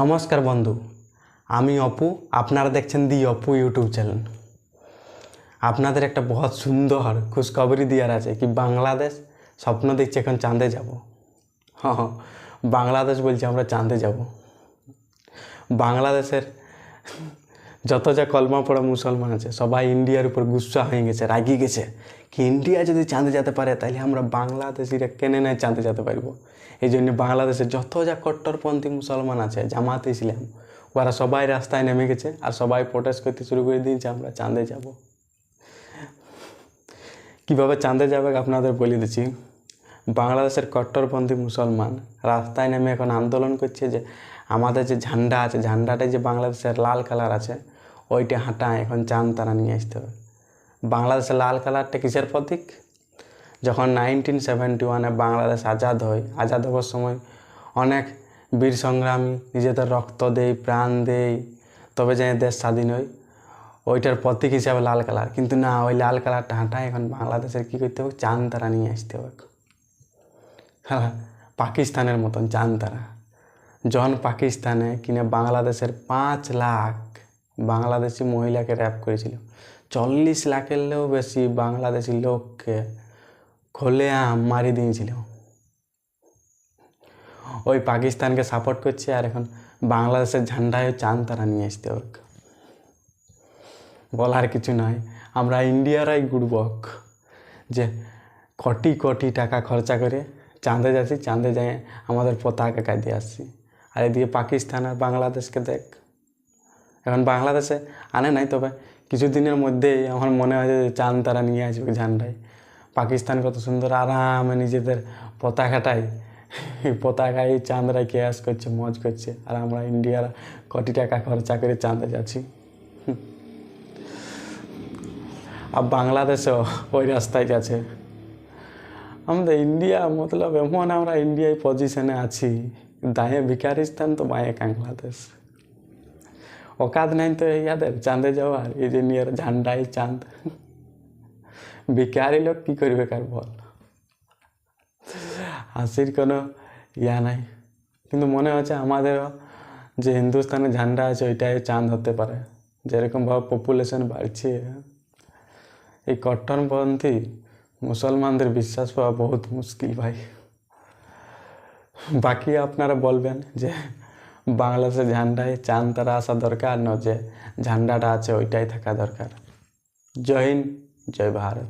নমস্কার বন্ধু, আমি অপু, আপনারা দেখছেন দি অপু ইউটিউব চ্যানেল। আপনাদের একটা বহুত সুন্দর খুশখবরি দেওয়ার আছে কি বাংলাদেশ স্বপ্ন দেখছে এখন চাঁদে যাব। হ্যাঁ বাংলাদেশ বলছে আমরা চাঁদে যাব। বাংলাদেশের যত যা কলমা পড়া মুসলমান আছে, সবাই ইন্ডিয়ার উপর গুসা হয়ে গেছে, রাগি গেছে। ইন্ডিয়া যদি চাঁদে যেতে পারে তাহলে আমরা বাংলাদেশিরা কেনে নাই চাঁদে যেতে পারব? এই জন্য বাংলাদেশে যত যা কট্টরপন্থী মুসলমান আছে, জামাত ইসলাম, ওরা সবাই রাস্তায় নেমে গেছে আর সবাই প্রোটেস্ট করতে শুরু করে দিয়েছে, আমরা চাঁদে যাব। কীভাবে চাঁদে যাবে আপনাদের বলে দিচ্ছি। বাংলাদেশের কট্টরপন্থী মুসলমান রাস্তায় নেমে এখন আন্দোলন করছে যে, আমাদের যে ঝান্ডা আছে ঝান্ডাটা যে বাংলাদেশের লাল কালার আছে, ওইটা হাঁটায় এখন চাঁদ তারা নিয়ে আসতে হবে। বাংলাদেশের লাল কালারটা কিসের প্রতীক? যখন নাইনটিন সেভেন্টি ওয়ানে বাংলাদেশ আজাদ হয়, আজাদ হওয়ার সময় অনেক বীর সংগ্রামী নিজেদের রক্ত দেয়, প্রাণ দেয়, তবে যে দেশ স্বাধীন হয়, ওইটার প্রতীক হিসাবে লাল কালার। কিন্তু না, ওই লাল কালারটা হাঁটায় এখন বাংলাদেশের কী করতে হবে? চাঁদ তারা নিয়ে আসতে হবে। হ্যাঁ পাকিস্তানের মতন চাঁদ তারা যখন পাকিস্তানে কিনা বাংলাদেশের পাঁচ লাখ বাংলাদেশি মহিলাকে র্যাপ করেছিল চল্লিশ লাখেরও বেশি বাংলাদেশি লোককে খোলে মারি দিয়েছিল। ওই পাকিস্তানকে সাপোর্ট করছে আর এখন বাংলাদেশের ঝান্ডায় চান তারা নিয়ে আসতে হবে। বলার কিছু নয় আমরা ইন্ডিয়ারাই গুড়বক যে কোটি কোটি টাকা খরচা করে চাঁদে যাচ্ছি, চাঁদে যাই আমাদের পতাকা কাঁদিয়ে আসছি। আর এদিকে পাকিস্তান আর বাংলাদেশকে দেখ। এখন বাংলাদেশে আনে নাই, তবে কিছুদিনের মধ্যেই আমার মনে হয় যে চাঁদ তারা নিয়ে আসবে ঝান্ডায়। পাকিস্তান কত সুন্দর আরামে নিজেদের পতাকাটাই, পতাকায় চাঁদরা কেয়াস করছে, মজ করছে। আর আমরা ইন্ডিয়ার কোটি টাকা খরচা করে চাঁদে যাচ্ছি। আর বাংলাদেশও ওই রাস্তায় যাচ্ছে। আমাদের ইন্ডিয়া মতলব এমন আমরা ইন্ডিয়ায় পজিশনে আছি, দায়ে ভিকারিস্তান তো বাঁয়ে বাংলাদেশ অকাত নাই তো ইয়াদের চাঁদে যাওয়ার এই যে নিয়ে ঝান্ডায় চাঁদ। ভিকারি লোক কী করবে কার বল? হাসির কোনো ইয়া নাই। কিন্তু মনে হচ্ছে আমাদেরও যে হিন্দুস্তানের ঝান্ডা আছে, ওইটাই চাঁদ হতে পারে। যেরকমভাবে পপুলেশন বাড়ছে। এই কট্টরপন্থী মুসলমানদের বিশ্বাস পাওয়া বহুত মুশকিল ভাই। বাকি আপনারা বলবেন যে বাংলাদেশের ঝান্ডায় চান তারা আসা দরকার না যে ঝান্ডাটা আছে ওইটাই থাকা দরকার। জয় হিন্দ, জয় ভারত।